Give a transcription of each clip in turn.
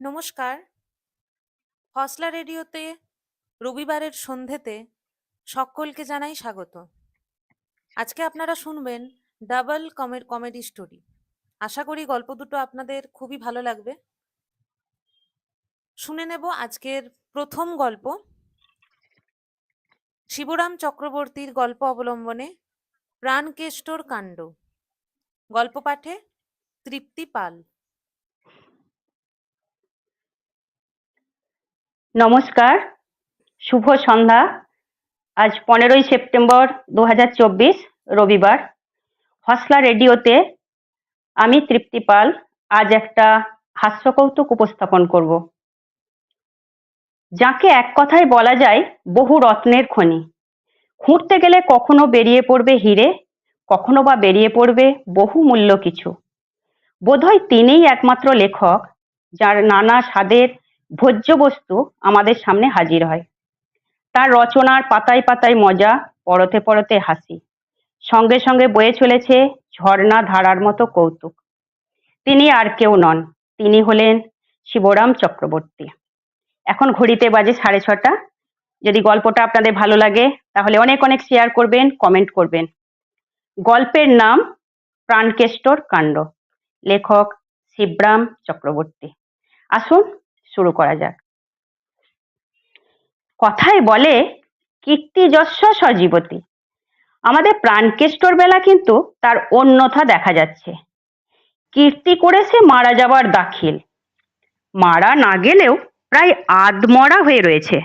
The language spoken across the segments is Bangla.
নমস্কার। হসলা রেডিওতে, রবিবারের সন্ধেতে সকলকে জানাই স্বাগত। আজকে আপনারা শুনবেন ডাবল কমের কমেডি স্টোরি। আশা করি গল্প দুটো আপনাদের খুবই ভালো লাগবে। শুনে নেব আজকের প্রথম গল্প। শিবরাম চক্রবর্তীর গল্প অবলম্বনে প্রাণকেষ্টর কাণ্ড। গল্প পাঠে তৃপ্তি পাল। নমস্কার, শুভ সন্ধ্যা। আজ পনেরোই সেপ্টেম্বর দু হাজার চব্বিশ, রবিবার। হসলা রেডিওতে আমি তৃপ্তি পাল, আজ একটা হাস্যকৌতুক উপস্থাপন করব। যাকে এক কথায় বলা যায় বহু রত্নের খনি। খুঁড়তে গেলে কখনো বেরিয়ে পড়বে হিরে, কখনো বা বেরিয়ে পড়বে বহু মূল্য কিছু। বোধহয় তিনিই একমাত্র লেখক, যার নানা স্বাদের ভোজ্য বস্তু আমাদের সামনে হাজির হয়। তার রচনার পাতায় পাতায় মজা, পরতে পরতে হাসি। সঙ্গে সঙ্গে বয়ে চলেছে ঝর্ণা ধারার মতো কৌতুক। তিনি আর কেউ নন, তিনি হলেন শিবরাম চক্রবর্তী। এখন ঘড়িতে বাজে সাড়ে ছটা। যদি গল্পটা আপনাদের ভালো লাগে, তাহলে অনেক অনেক শেয়ার করবেন কমেন্ট করবেন। গল্পের নাম প্রাণকেষ্টর কাণ্ড। লেখক শিবরাম চক্রবর্তী। আসুন শুরু করা যাক। কথায় বলে, কীর্তি যশ সজীবতী। আমাদের প্রাণকেষ্টর বেলা কিন্তু তার অন্যথা দেখা যাচ্ছে। কীর্তি করে সে মারা যাবার দাখিল। মারা না গেলেও প্রায় আধমরা হয়ে রয়েছে।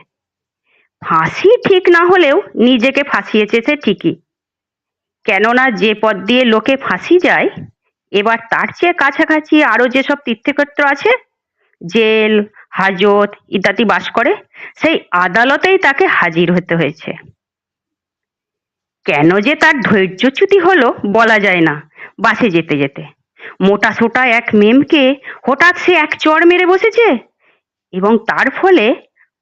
ফাঁসি ঠিক না হলেও নিজেকে ফাঁসিয়েছে সে ঠিকই। কেননা যে পথ দিয়ে লোকে ফাঁসি যায়, এবার তার চেয়ে কাছাকাছি আরও যেসব তীর্থক্ষেত্র আছে জেল, হাজত ইত্যাদি বাস করে, সেই আদালতেই তাকে হাজির হতে হয়েছে। কেন যে তার ধৈর্যচ্যুতি হলো বলা যায় না, বাসে যেতে যেতে। মোটা সোটা এক মেমকে হঠাৎ সে এক চড় মেরে বসেছে এবং তার ফলে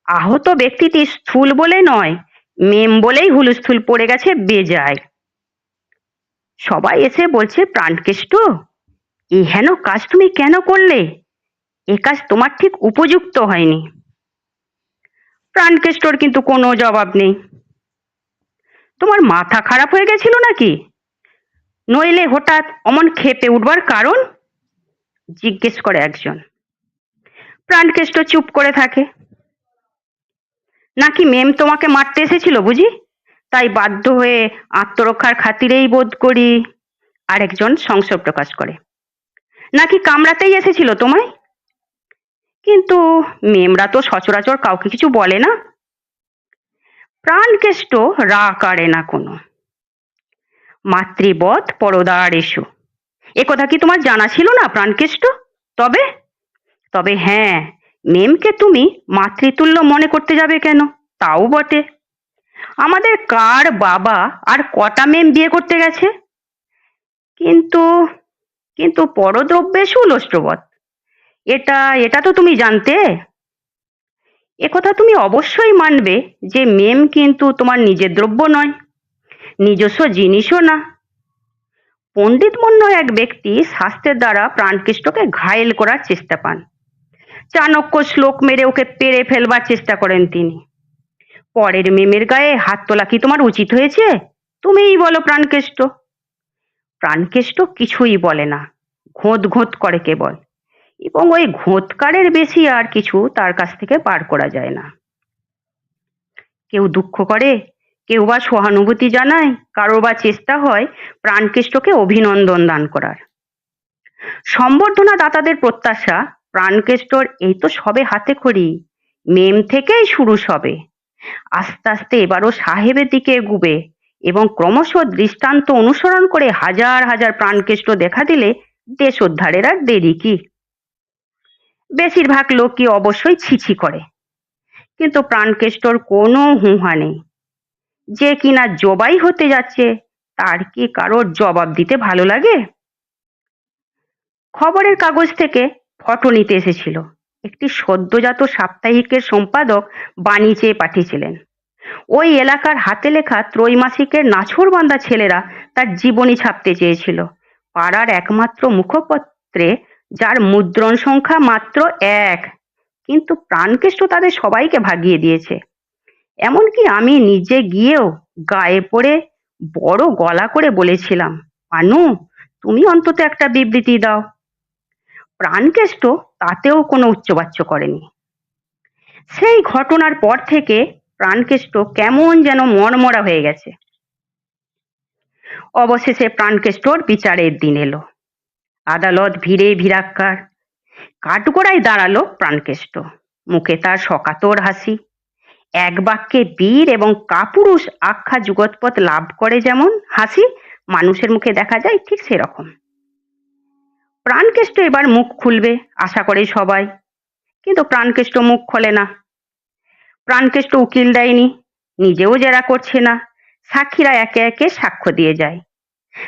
আহত ব্যক্তিটি স্থূল বলে নয়, মেম বলেই হুলস্থুল পড়ে গেছে বেজায়। সবাই এসে বলছে, প্রাণকেষ্ট এই হেন কাজ তুমি কেন করলে? এ কাজ তোমার ঠিক উপযুক্ত হয়নি। প্রাণকেষ্টর কিন্তু কোনো জবাব নেই। তোমার মাথা খারাপ হয়ে গেছিল নাকি? নইলে হঠাৎ অমন খেপে উঠবার কারণ? জিজ্ঞেস করে একজন। প্রাণকেষ্ট চুপ করে থাকে। নাকি মেম তোমাকে মারতে এসেছিল বুঝি? তাই বাধ্য হয়ে আত্মরক্ষার খাতিরেই বোধ করি আরেকজন সংশয় প্রকাশ করে। নাকি কামড়াতেই এসেছিল তোমায়? কিন্তু মেমরা তো সচরাচর কাউকে কিছু বলে না। প্রাণকেষ্ট রা কাড়ে না কোনো। মাতৃবধ পরদার এসো। এ কথা কি তোমার জানা ছিল না প্রাণকেষ্ট? তবে? তবে হ্যাঁ মেমকে তুমি মাতৃতুল্য মনে করতে যাবে কেন? তাও বটে। আমাদের কার বাবা আর কটা মেম বিয়ে করতে গেছে? কিন্তু কিন্তু পরদ্রব্যে সুলষ্টবৎ। এটা এটা তো তুমি জানতে। একথা তুমি অবশ্যই মানবে যে মেম কিন্তু তোমার নিজের দ্রব্য নয়, নিজস্ব জিনিসও না। পণ্ডিত মন্য এক ব্যক্তি শাস্ত্রের দ্বারা প্রাণকৃষ্টকে ঘায়েল করার চেষ্টা পান। চাণক্য শ্লোক মেরে ওকে পেরে ফেলবার চেষ্টা করেন তিনি। পরের মেমের গায়ে হাত তোলা কি তোমার উচিত হয়েছে? তুমিই বলো প্রাণকেষ্ট। প্রাণকেষ্ট কিছুই বলে না, ঘোঁত ঘোঁত করে কেবল। এবং ওই ঘোঁতকারের বেশি আর কিছু তার কাছ থেকে পার করা যায় না। কেউ দুঃখ করে, কেউ বা সহানুভূতি জানায়, কারও বা চেষ্টা হয় প্রাণকেষ্টকে অভিনন্দন দান করার। সম্বর্ধনা দাতাদের প্রত্যাশা, প্রাণকেষ্টর এই তো সবে হাতে খড়ি, মেম থেকেই শুরু সবে। আস্তে আস্তে এবারও সাহেবের দিকে এগুবে এবং ক্রমশ দৃষ্টান্ত অনুসরণ করে হাজার হাজার প্রাণকেষ্ট দেখা দিলে দেশ উদ্ধারের আর দেরি কি? বেশিরভাগ লোকই অবশ্যই ছিছি করে। কিন্তু প্রাণকেষ্টর কোনো হুঁহা নেই। যে কিনা জবাই হতে যাচ্ছে, তার কি কারোর জবাব দিতে ভালো লাগে? খবরের কাগজ থেকে ফটো নিতে এসেছিল। একটি সদ্যজাত সাপ্তাহিকের সম্পাদক বাণী চেয়ে পাঠিয়েছিলেন। ওই এলাকার হাতে লেখা ত্রৈমাসিকের নাছোড়বান্দা ছেলেরা তার জীবনী ছাপতে চেয়েছিল। পাড়ার একমাত্র মুখপত্রে যার মুদ্রণ সংখ্যা মাত্র এক। কিন্তু প্রাণকেষ্ট তাদের সবাইকে ভাগিয়ে দিয়েছে। এমনকি আমি নিজে গিয়েও গায়ে পড়ে বড় গলা করে বলেছিলাম মানু তুমি অন্তত একটা বিবৃতি দাও। প্রাণকেষ্ট তাতেও কোনো উচ্চবাচ্য করেনি। সেই ঘটনার পর থেকে প্রাণকেষ্ট কেমন যেন মনমরা হয়ে গেছে। অবশেষে প্রাণকেষ্টর বিচারের দিন এলো। আদালত ভিড়ে ভিড়াক্কার। কাঠগোড়ায় দাঁড়াল প্রাণকেষ্ট। মুখে তার সকাতর হাসি। এক বাক্যে বীর এবং কাপুরুষ আখ্যা যুগৎপথ লাভ করে যেমন, হাসি মানুষের মুখে দেখা যায় ঠিক সেরকম। প্রাণকেষ্ট এবার মুখ খুলবে, আশা করে সবাই। কিন্তু প্রাণকেষ্ট মুখ খোলে না। প্রাণকেষ্ট উকিল দেয়নি, নিজেও জেরা করছে না। সাক্ষীরা একে একে সাক্ষ্য দিয়ে যায়।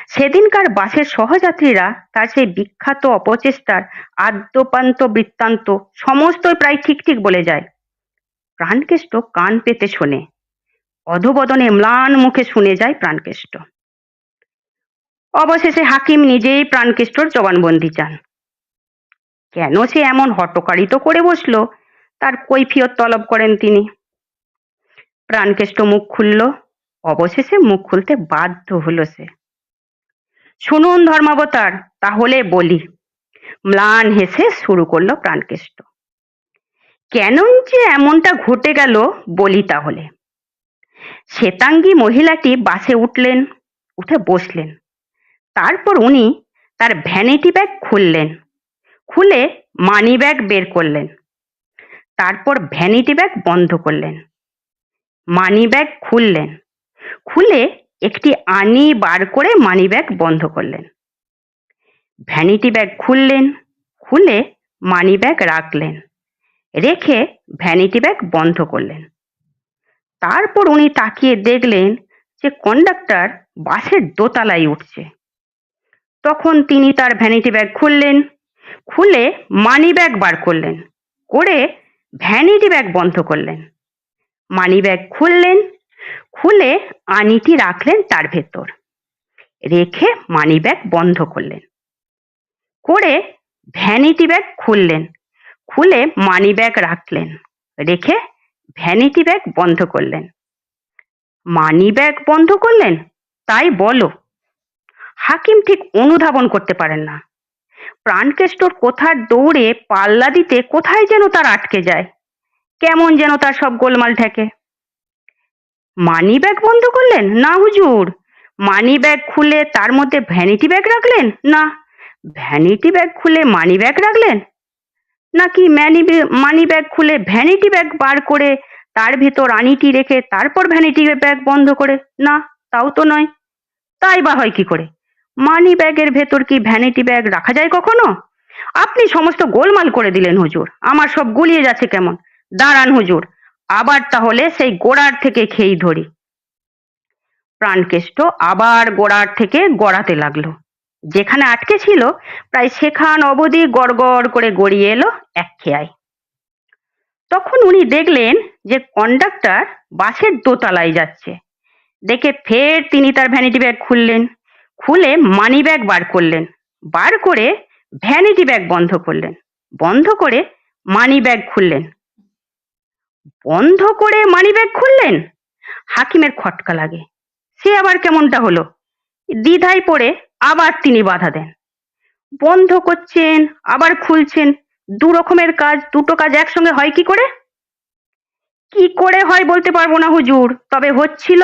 সেদিনকার বাসের সহযাত্রীরা তার সেই বিখ্যাত অপচেষ্টার আদ্যপান্ত বৃত্তান্ত সমস্তই প্রায় ঠিক ঠিক বলে যায়। প্রাণকেষ্ট কান পেতে শোনে। অধবদনে ম্লান মুখে শুনে যায় প্রাণকেষ্ট। অবশেষে হাকিম নিজেই প্রাণকেষ্টর জবানবন্দি চান। কেন সে এমন হটকারিত করে বসল? তার কৈফিয়ত তলব করেন তিনি। প্রাণকেষ্ট মুখ খুলল। অবশেষে মুখ খুলতে বাধ্য হলো সে। শুনুন ধর্মাবতার, তাহলে বলি। ম্লান হেসে শুরু করল প্রাণকেষ্ট। কেন যে এমনটা ঘটে গেল, বলি তাহলে। শ্বেতাঙ্গী মহিলাটি বাসে উঠলেন, উঠে বসলেন। তারপর উনি তার ভ্যানিটি ব্যাগ খুললেন, খুলে মানি ব্যাগ বের করলেন। তারপর ভ্যানিটি ব্যাগ বন্ধ করলেন। মানি ব্যাগ খুললেন, খুলে একটি আনি বার করে মানি ব্যাগ বন্ধ করলেন। ভ্যানিটি ব্যাগ খুললেন, খুলে মানি ব্যাগ রাখলেন, রেখে ভ্যানিটি ব্যাগ বন্ধ করলেন। তারপর উনি তাকিয়ে দেখলেন যে কন্ডাক্টর বাসের দোতলায় উঠছে। তখন তিনি তার ভ্যানিটি ব্যাগ খুললেন, খুলে মানি ব্যাগ বার করলেন, করে ভ্যানিটি ব্যাগ বন্ধ করলেন। মানি ব্যাগ খুললেন খুলে আনিটি রাখলেন তার ভেতর। রেখে মানি ব্যাগ বন্ধ করলেন। করে ভ্যানিটি ব্যাগ খুললেন। খুলে মানি ব্যাগ রাখলেন। রেখে ভ্যানিটি ব্যাগ বন্ধ করলেন। মানি ব্যাগ বন্ধ করলেন? তাই বলো। হাকিম ঠিক অনুধাবন করতে পারেন না। প্রাণকেষ্টর কোথার দৌড়ে পাল্লা দিতে কোথায় যেন তার আটকে যায়? কেমন যেন তার সব গোলমাল ঠেকে। মানি ব্যাগ বন্ধ করলেন? না, হুজুর। মানি ব্যাগ খুলে তার মধ্যে ভ্যানিটি ব্যাগ রাখলেন? না। ভ্যানিটি ব্যাগ খুলে মানি ব্যাগ রাখলেন? নাকি ম্যানি মানি ব্যাগ খুলে ভ্যানিটি ব্যাগ বার করে তার ভেতর আনিটি রেখে তারপর ভ্যানিটি ব্যাগ বন্ধ করে? না, তাও তো নয়। তাই বা হয় কি করে? মানি ব্যাগের ভেতর কি ভ্যানিটি ব্যাগ রাখা যায় কখনো? আপনি সমস্ত গোলমাল করে দিলেন, হুজুর। আমার সব গুলিয়ে যাচ্ছে কেমন? দাঁড়ান, হুজুর। আবার তাহলে সেই গোড়ার থেকে খেই ধরি। প্রাণকেষ্ট আবার গোড়ার থেকে গড়াতে লাগল। যেখানে আটকে ছিল, প্রায় সেখান অবধি গড় গড় করে গড়িয়ে এলো এক খেয়ায়। তখন উনি দেখলেন যে কন্ডাক্টর বাসের দোতলায় যাচ্ছে। দেখে ফের তিনি তার ভ্যানিটি ব্যাগ খুললেন। খুলে মানি ব্যাগ বার করলেন। বার করে ভ্যানিটি ব্যাগ বন্ধ করলেন। বন্ধ করে মানি ব্যাগ খুললেন। বন্ধ করে মানি ব্যাগ খুললেন? হাকিমের খটকা লাগে। সে আবার কেমনটা হলো? দ্বিধায় পড়ে আবার তিনি বাধা দেন। বন্ধ করছেন, আবার খুলছেন, দু রকমের কাজ, দুটো কাজ একসঙ্গে হয় কি করে? কি করে হয় বলতে পারব না হুজুর, তবে হচ্ছিল,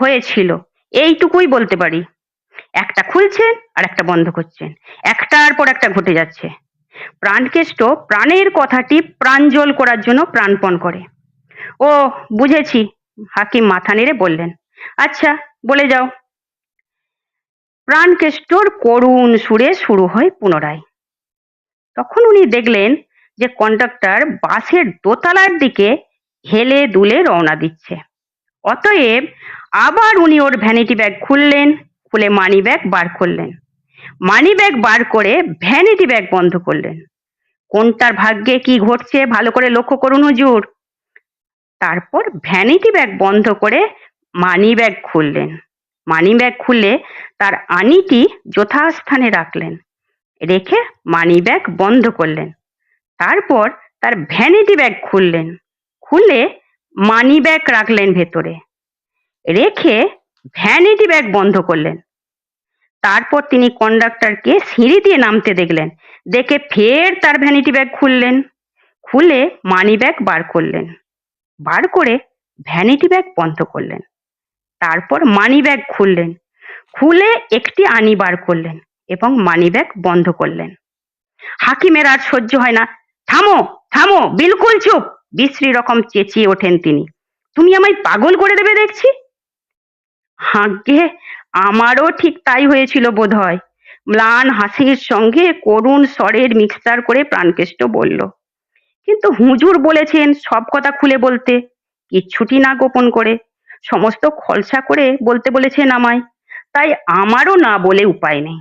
হয়েছিল, এইটুকুই বলতে পারি। একটা খুলছেন আর একটা বন্ধ করছেন, একটার পর একটা ঘটে যাচ্ছে। প্রাণকেষ্ট প্রাণের কথাটি প্রাঞ্জল করার জন্য প্রাণপণ করে। ও, বুঝেছি। হাকিম মাথা নেড়ে বললেন আচ্ছা বলে যাও। প্রাণকেষ্টর করুণ সুরে শুরু হয় পুনরায়। তখন উনি দেখলেন যে কন্ডাক্টর বাসের দোতলার দিকে হেলে দুলে রওনা দিচ্ছে। অতএব আবার উনি ওর ভ্যানিটি ব্যাগ খুললেন, খুলে মানি ব্যাগ বার করলেন। মানি ব্যাগ বার করে ভ্যানিটি ব্যাগ বন্ধ করলেন। কোনটার ভাগ্যে কি ঘটছে ভালো করে লক্ষ্য করুন হুজুর। তারপর ভ্যানিটি ব্যাগ বন্ধ করে মানি ব্যাগ খুললেন। মানি ব্যাগ খুলে তার আনিটি যথাস্থানে রাখলেন। রেখে মানি ব্যাগ বন্ধ করলেন। তারপর তার ভ্যানিটি ব্যাগ খুললেন। খুলে মানি ব্যাগ রাখলেন ভেতরে। রেখে ভ্যানিটি ব্যাগ বন্ধ করলেন। তারপর তিনি কন্ডাক্টরকে সিঁড়ি দিয়ে নামতে দেখলেন। দেখে ফের তার ভ্যানিটি ব্যাগ খুললেন। খুলে মানি ব্যাগ বার করলেন। বার করে ভ্যানিটি ব্যাগ বন্ধ করলেন। তারপর মানি ব্যাগ খুললেন। খুলে একটি আনি বার করলেন এবং মানি ব্যাগ বন্ধ করলেন। হাকিমের আর সহ্য হয় না। থামো থামো, বিলকুল চুপ। বিশ্রী রকম চেঁচিয়ে ওঠেন তিনি। তুমি আমায় পাগল করে দেবে দেখছি? হাঁকে আমারও ঠিক তাই হয়েছিল বোধহয়। ম্লান হাসির সঙ্গে করুণ স্বরের মিক্সচার করে প্রাণকেষ্ট বলল কিন্তু হুজুর বলেছেন সব কথা খুলে বলতে। কিচ্ছুটি না গোপন করে। সমস্ত খলসা করে বলতে বলেছেন আমায়। তাই আমারও না বলে উপায় নেই।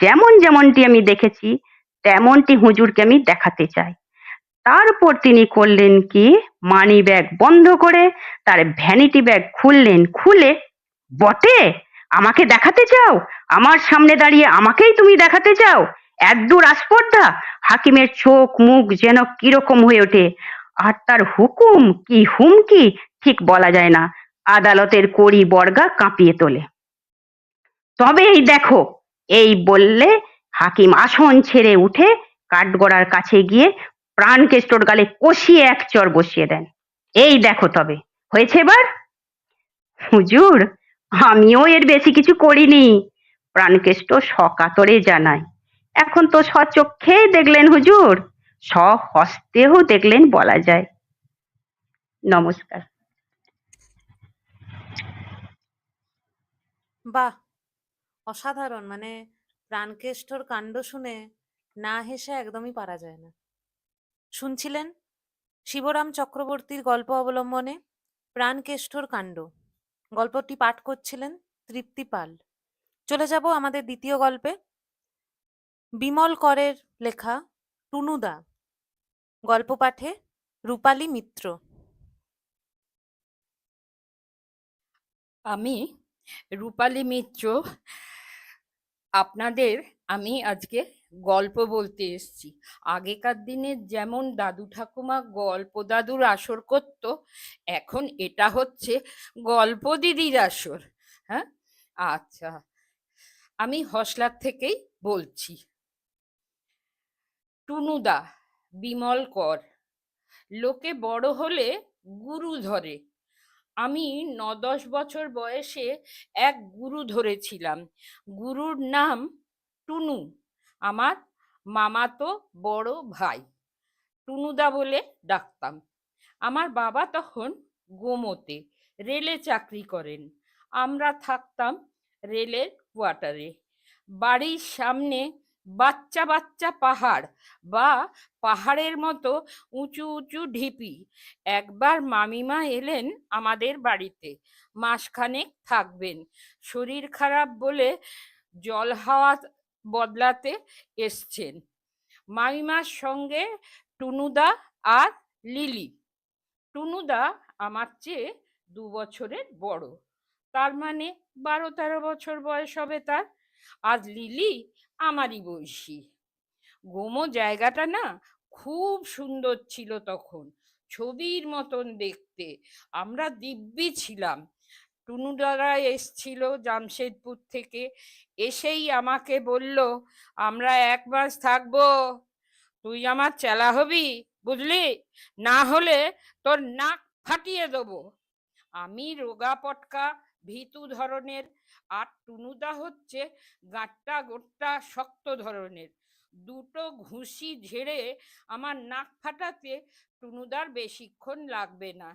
যেমন যেমনটি আমি দেখেছি, তেমনটি হুজুরকে আমি দেখাতে চাই। তারপর তিনি করলেন কি? মানি ব্যাগ বন্ধ করে তার ভ্যানিটি ব্যাগ খুললেন। খুলে বটে, আমাকে দেখাতে চাও? আমার সামনে দাঁড়িয়ে আমাকেই তুমি দেখাতে চাও? এতদূর আস্পর্ধা হাকিমের চোখ মুখ যেন কীরকম হয়ে ওঠে। আর তার হুকুম কি হুমকি ঠিক বলা যায় না। আদালতের কড়ি বর্গা কাঁপিয়ে তোলে। তবে এই দেখো, এই বললে হাকিম আসন ছেড়ে উঠে কাঠগড়ার কাছে গিয়ে প্রাণকেষ্টর গালে কষিয়ে এক চর বসিয়ে দেন। এই দেখো তবে, হয়েছে এবার? হুজুর, আমিও এর বেশি কিছু করিনি। প্রাণকেষ্ট সকাতরে জানায়। এখন তো সচক্ষেই দেখলেন হুজুর, স্বহস্তেও দেখলেন বলা যায়। নমস্কার। বাহ, অসাধারণ মানে প্রাণকেষ্টর কাণ্ড শুনে না হেসে একদমই পারা যায় না। শুনছিলেন শিবরাম চক্রবর্তীর গল্প অবলম্বনে প্রাণকেষ্টর কাণ্ড। গল্পটি পাঠ করছিলেন তৃপ্তি পাল। চলে যাব আমাদের দ্বিতীয় গল্পে। বিমল করের লেখা টুনুদা। গল্প পাঠে রূপালী মিত্র। আমি রূপালী মিত্র। আপনাদের আমি আজকে গল্প বলতে এসেছি। আগেকার দিনে যেমন দাদু ঠাকুমা গল্প দাদুর আসর করত, এখন এটা হচ্ছে গল্প দিদির আসর হ্যাঁ? আচ্ছা আমি হসলার থেকেই বলছি। টুনুদা, বিমল কর। লোকে বড় হলে গুরু ধরে। আমি ন দশ বছর বয়সে এক গুরু ধরেছিলাম। গুরুর নাম টুনু। আমার মামাতো বড় ভাই। টুনুদা বলে ডাকতাম। আমার বাবা তখন গোমতে, রেলে চাকরি করেন। আমরা থাকতাম রেলের কোয়ার্টারে। বাড়ির সামনে বাচ্চা বাচ্চা পাহাড় বা পাহাড়ের মতো উঁচু উঁচু ঢিপি। একবার মামিমা এলেন আমাদের বাড়িতে। মাসখানেক থাকবেন। শরীর খারাপ বলে জল হাওয়া বদলাতে এসছেন। মামিমার সঙ্গে টুনুদা আর লিলি। টুনুদা আমার চেয়ে দু বছরের বড়। তার মানে বারো তেরো বছর বয়স হবে তার। আর লিলি আমারই বয়সী। গোমো জায়গাটা না খুব সুন্দর ছিল তখন, ছবির মতন দেখতে। আমরা দিব্যি ছিলাম। টুনুদারা এসছিল জামশেদপুর থেকে, এসেই আমাকে বলল, আমরা এক মাস থাকব। তুই আমার চেলা হবি, বুঝলি? না হলে তোর নাক ফাটিয়ে দেবো। আমি রোগা পটকা, ভীতু ধরনের আর টুনুদা হচ্ছে গাঁট্টা গোট্টা শক্ত ধরনের। দুটো ঘুষি ঝেড়ে আমার নাক ফাটাতে টুনুদার বেশিক্ষণ লাগবে না।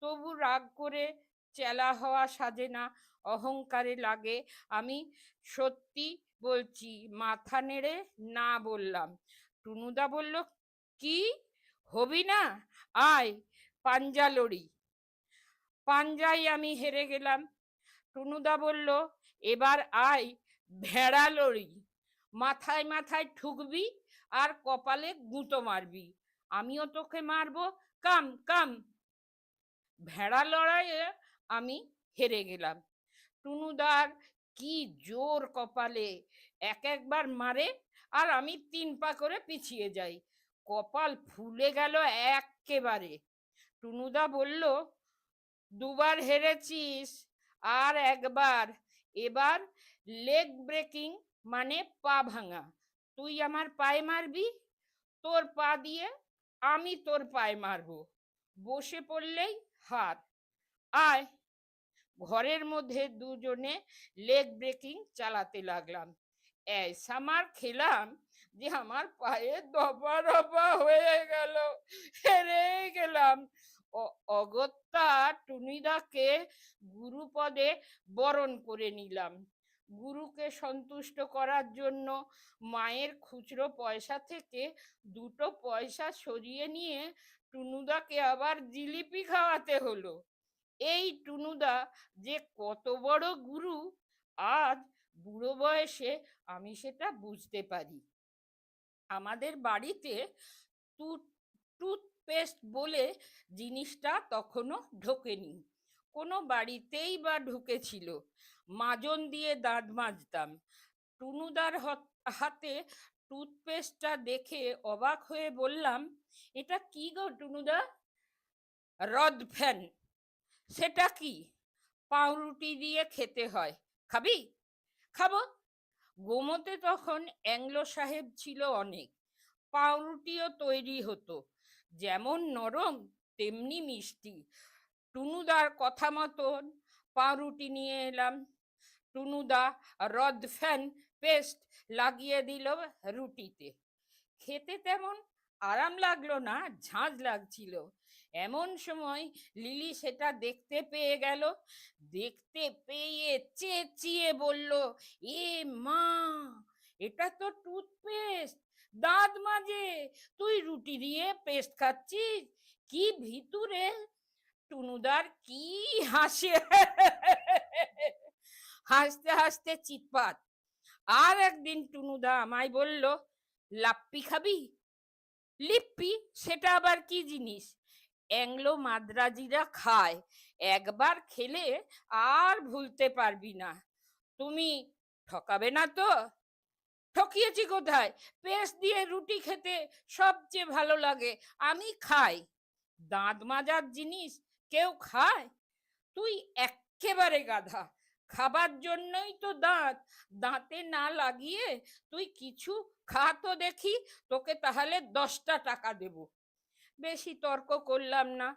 তবু রাগ করে চেলা হওয়া সাজে না, অহংকারে লাগে। আমি সত্যি বলছি, মাথা নেড়ে না বললাম। টুনুদা বলল, কি? হবি না? আয়, পাঞ্জা লড়ি। পাঞ্জায় আমি হেরে গেলাম। টুনুদা বলল, এবার আয় ভেড়া লড়ি। মাথায় মাথায় ঠুকবি আর কপালে গুঁতো মারবি। আমিও তোকে মারবো। কাম কাম। ভেড়া লড়াইয়ে আমি হেরে গেলাম। টুনুদার কি জোর কপালে এক একবার মারে আর আমি তিন পা করে পিছিয়ে যাই। কপাল ফুলে গেল এক্কেবারে টুনুদা বলল, দুবার হেরেছিস আর একবার। এবার লেগ ব্রেকিং মানে পা ভাঙা। তুই আমার পায়ে মারবি? তোর পা দিয়ে আমি তোর পায়ে মারবো। বসে পড়লেই হাত আয়। ঘরের মধ্যে দুজনে লেগ ব্রেকিং চালাতে লাগলাম। ऐसा মার খেলাম যে আমার পায়ে দপা দপা হয়ে গেল। হেরে গেলাম। অগত্যা টুনিদাকে গুরুপদে বরণ করে নিলাম। গুরুকে সন্তুষ্ট করার জন্য মায়ের খুচরো পয়সা থেকে দুটো পয়সা সরিয়ে নিয়ে টুনুদাকে আবার জিলিপি খাওয়াতে হলো। এই টুনুদা যে কত বড় গুরু, আজ বুড়ো বয়সে আমি সেটা বুঝতে পারি। আমাদের বাড়িতে টুথপেস্ট বলে জিনিসটা তখনও ঢোকেনি। কোনো বাড়িতেই বা ঢুকেছিল। মাজন দিয়ে দাঁত মাজতাম। টুনুদার হাতে টুথপেস্টটা দেখে অবাক হয়ে বললাম, এটা কি গো টুনুদা? রদ ফ্যান। সেটা কি? পাউরুটি দিয়ে খেতে হয়। খাবি? খাব। গোমতে তখন অ্যাংলো সাহেব ছিল অনেক। পাউরুটিও তৈরি হতো। যেমন নরম, তেমনি মিষ্টি। টুনুদার কথা মতন পাউরুটি নিয়ে এলাম। টুনুদা রদ ফ্যান পেস্ট লাগিয়ে দিল রুটিতে। খেতে তেমন আরাম লাগল না, ঝাঁজ লাগছিল। এমন সময় লিলি সেটা দেখতে পেয়ে গেল। দেখতে পেয়ে চেঁচিয়ে বলল, এ মা, এটা তো টুথপেস্ট! দাঁত মাজে তুই রুটি দিয়ে পেস্ট খাচ্ছিস? কি ভিতুরে? টুনুদার কি হাসে। হাসতে হাসতে চিৎপাত। আর একদিন টুনুদা আমায় বলল, লাপ্পি খাবি? লিপ্পি? সেটা আবার কি জিনিস? অ্যাংলো মাদ্রাজিরা খায়। একবার খেলে আর ভুলতে পারবি না। তুমি ঠকাবে না তো? ঠকিয়েছি কোথায়? পেস্ট দিয়ে রুটি খেতে সবচেয়ে ভালো লাগে। আমি খাই। দাঁত মাজার জিনিস কেউ খায়? তুই এক্কেবারে গাধা। খাবার জন্যই তো দাঁত। দাঁতে না লাগিয়ে তুই কিছু খা তো দেখি, তোকে তাহলে দশটা টাকা দেব। বেশি তর্ক করলাম না।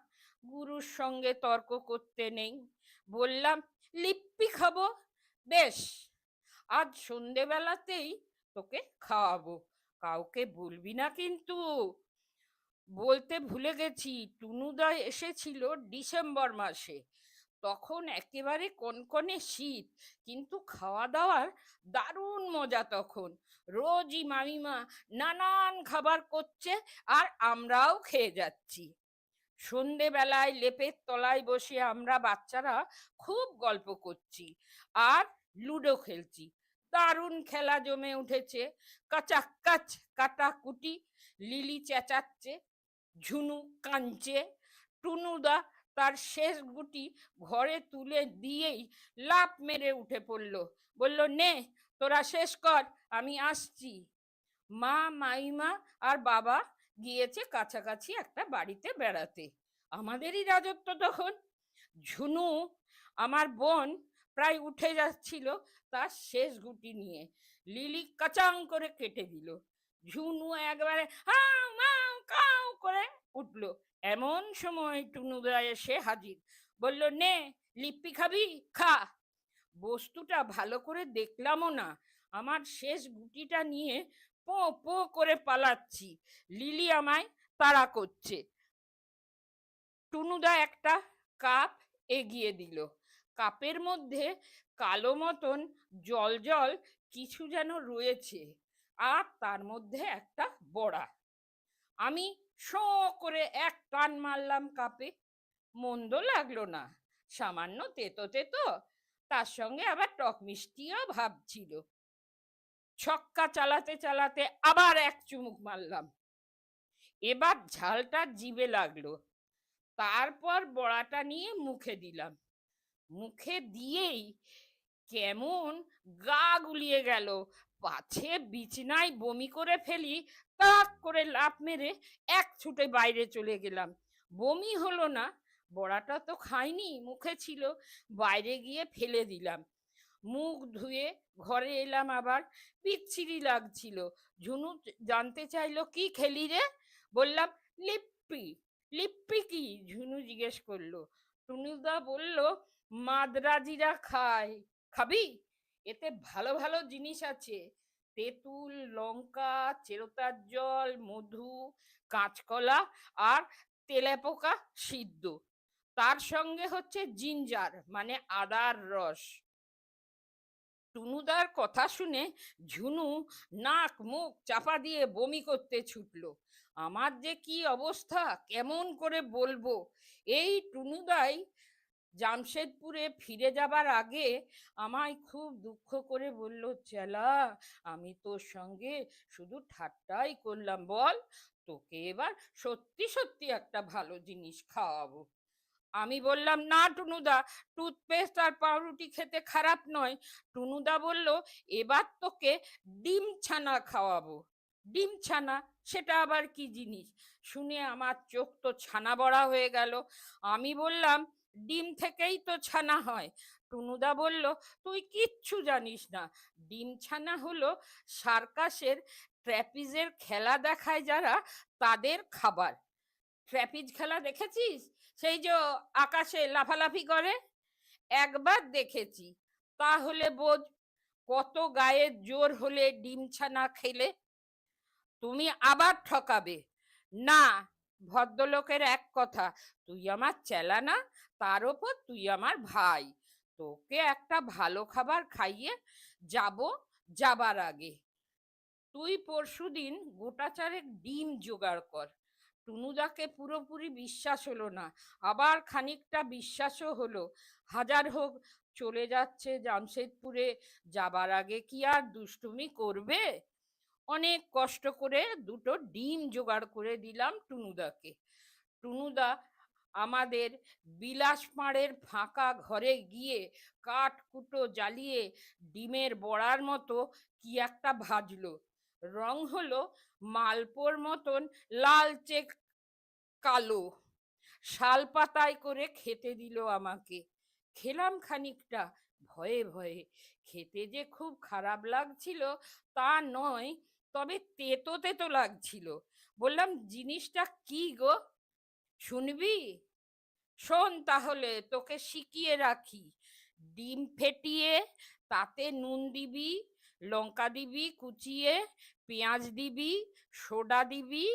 গুরুর সঙ্গে তর্ক করতে নেই। বললাম, লিপ্পি খাব? বেশ। আজ সন্ধেবেলাতেই তোকে খাওয়াবো। কাউকে বলবি না কিন্তু। বলতে ভুলে গেছি, টুনুদা এসেছিল ডিসেম্বর মাসে। তখন একেবারে কনকনে শীত, কিন্তু খাওয়া দাওয়ার দারুণ মজা তখন। রোজই মামিমা নানান খাবার করছে আর আমরাও খেয়ে যাচ্ছি। সন্ধেবেলায় লেপের তলায় বসে আমরা বাচ্চারা খুব গল্প করছি আর লুডো খেলছি। দারুণ খেলা জমে উঠেছে। কাচাক্কাচ কাটাকুটি লিলি চেঁচাচ্ছে, ঝুনু কাঞ্চে টুনুদা তার শেষ গুটি ঘরে তুলে দিয়েই লাফ মেরে উঠে পড়ল। বলল, নে, তোরা শেষ কর, আমি আসছি। মা, মাইমা আর বাবা গিয়েছে কাছাকাছি একটা বাড়িতে বেড়াতে। আমাদেরই রাজত্ব তখন। ঝুনু, আমার বোন প্রায় উঠে যাচ্ছিল তার শেষ গুটি নিয়ে। লিলি কাচাং করে কেটে দিল। ঝুনু একবারে হাউ কাউ করে উঠল। এমন সময় টুনুদা এসে হাজির। বলল, নে, লিপ্পি খাবি? খা। বস্তুটা ভালো করে দেখলামও না। আমার শেষ গুটিটা নিয়ে পো পো করে পালাচ্ছি। লিলি আমায় তাড়া করছে। টুনুদা একটা কাপ এগিয়ে দিল। কাপের মধ্যে কালো মতন জল জল কিছু যেন রয়েছে আর তার মধ্যে একটা বড়া। আমি শো করে এক টান মারলাম কাপে। মন্দ লাগল না, সামান্য তেতো তেতো, তার সঙ্গে আবার টক মিষ্টিও ভাব ছিল। ছক্কা চালাতে চালাতে আবার এক চুমুক মারলাম। এবার ঝালটা জিবে লাগল, তারপর বড়াটা নিয়ে মুখে দিলাম। মুখে দিয়েই কেমন গা গুলিয়ে গেল। পাছে বিছনায় বমি করে ফেলি, তাক করে লাফ মেরে এক ছুটে বাইরে চলে গেলাম। বমি হলো না, বড়াটা তো খাইনি, মুখে ছিল, বাইরে গিয়ে ফেলে দিলাম। মুখ ধুয়ে ঘরে এলাম আবার পিচ্ছিরি লাগছিল। ঝুনু জানতে চাইলো, কি খেলি রে? বললাম, লিপ্পি। লিপ্পি কি? ঝুনু জিজ্ঞেস করল। টুনুদা বলল, মাদ্রাজিরা খায়, খাবি? এতে ভালো ভালো জিনিস আছে। তেঁতুল, লঙ্কা, চেরোতার জল, মধু, কাঁচকলা আর তেলেপোকা সিদ্ধ। তার সঙ্গে হচ্ছে জিঞ্জার মানে আদার রস। টুনুদার কথা শুনে ঝুনু নাক মুখ চাপা দিয়ে বমি করতে ছুটলো। আমার যে কি অবস্থা, কেমন করে বলব? এই টুনুদাই জামশেদপুরে ফিরে যাবার আগে আমায় খুব দুঃখ করে বলল, চেলা, আমি তোর সঙ্গে শুধু ঠাট্টাই করলাম, বল, তোকে এবার সত্যি সত্যি একটা ভালো জিনিস খাওয়াবো। আমি বললাম, না টুনুদা, টুথপেস্ট আর পাউরুটি খেতে খারাপ নয়। টুনুদা বলল, এবার তোকে ডিম ছানা খাওয়াবো। ডিম ছানা, সেটা আবার কি জিনিস? শুনে আমার চোখ তো ছানা বড়া হয়ে গেল। আমি বললাম, ডিম থেকেই তো ছানা হয়। টুনুদা বলল, তুই কিচ্ছু জানিস না। ডিম ছানা হলো সার্কাসের ট্র্যাপিজের খেলা দেখায় যারা তাদের খাবার। ট্র্যাপিজ খেলা দেখেছিস? সেই যে আকাশে লাফালাফি করে? একবার দেখেছি। তাহলে বোঝ, কত গায়ের জোর হলে ডিম ছানা খেলে তুমি আবার ঠকাবে। না, ভদ্রলোকের এক কথা, তুই আমার চেলা না তার ওপর তুই আমার ভাই। তোকে একটা ভালো খাবার খাইয়ে যাব যাবার আগে। তুই পরশুদিন গোটা চারেক ডিম জোগাড় কর। টুনুদাকে পুরোপুরি বিশ্বাস হলো না। আবার খানিকটা বিশ্বাসও হলো। হাজার হোক, চলে যাচ্ছে জামশেদপুরে, যাবার আগে কি আর দুষ্টুমি করবে? অনেক কষ্ট করে দুটো ডিম জোগাড় করে দিলাম টুনুদাকে। টুনুদা আমাদের বিলাস পাড়ের ফাঁকা ঘরে গিয়ে কাঠ কুটো জ্বালিয়ে ডিমের বড়ার মতো কি একটা ভাজলো। রং হলো মালপোর মতন লালচে কালো। শাল পাতায় করে খেতে দিল আমাকে। খেলাম খানিকটা, ভয়ে ভয়ে। খেতে যে খুব খারাপ লাগছিল তা নয় তবে তেতো তেতো লাগছিল। বললাম, জিনিসটা কি গো? শুনবি? শোন তাহলে, তোকে শিখিয়ে রাখি। ডিম ফেটিয়ে, তাতে নুন দিবি, লঙ্কা দিবি কুচিয়ে, পেঁয়াজ দিবি, সোডা দিবি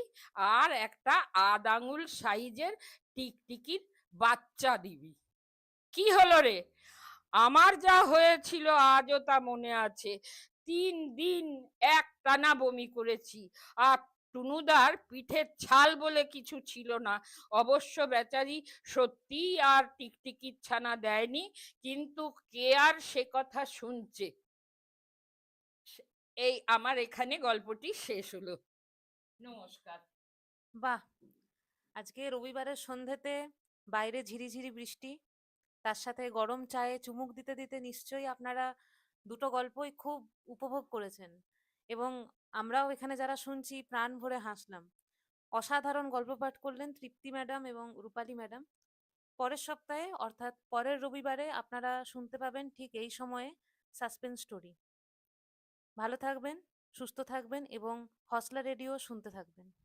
আর একটা আধ আঙুল সাইজের টিকটিকির বাচ্চা দিবি। কি হলো রে? আমার যা হয়েছিল আজও তা মনে আছে। তিন দিন এক টানা বমি করেছি। আর টুনুদার পিঠের ছাল বলে কিছু ছিল না। অবশ্য বেচারি সত্যি আর টিকটিকির ছানা দেয়নি, কিন্তু কে আর সে কথা শুনছে? এই আমার এখানে গল্পটি শেষ হলো। নমস্কার। বাহ! আজকে রবিবারের সন্ধেতে বাইরে ঝিরিঝিরি বৃষ্টি, তার সাথে গরম চায়ে চুমুক দিতে দিতে নিশ্চয়ই আপনারা দুটো গল্পই খুব উপভোগ করেছেন। এবং আমরাও এখানে যারা শুনছি প্রাণ ভরে হাসলাম। অসাধারণ গল্প পাঠ করলেন তৃপ্তি ম্যাডাম এবং রূপালী ম্যাডাম। পরের সপ্তাহে, অর্থাৎ পরের রবিবারে আপনারা শুনতে পাবেন ঠিক এই সময়ে সাসপেন্স স্টোরি। ভালো থাকবেন, সুস্থ থাকবেন এবং হসলা রেডিও শুনতে থাকবেন।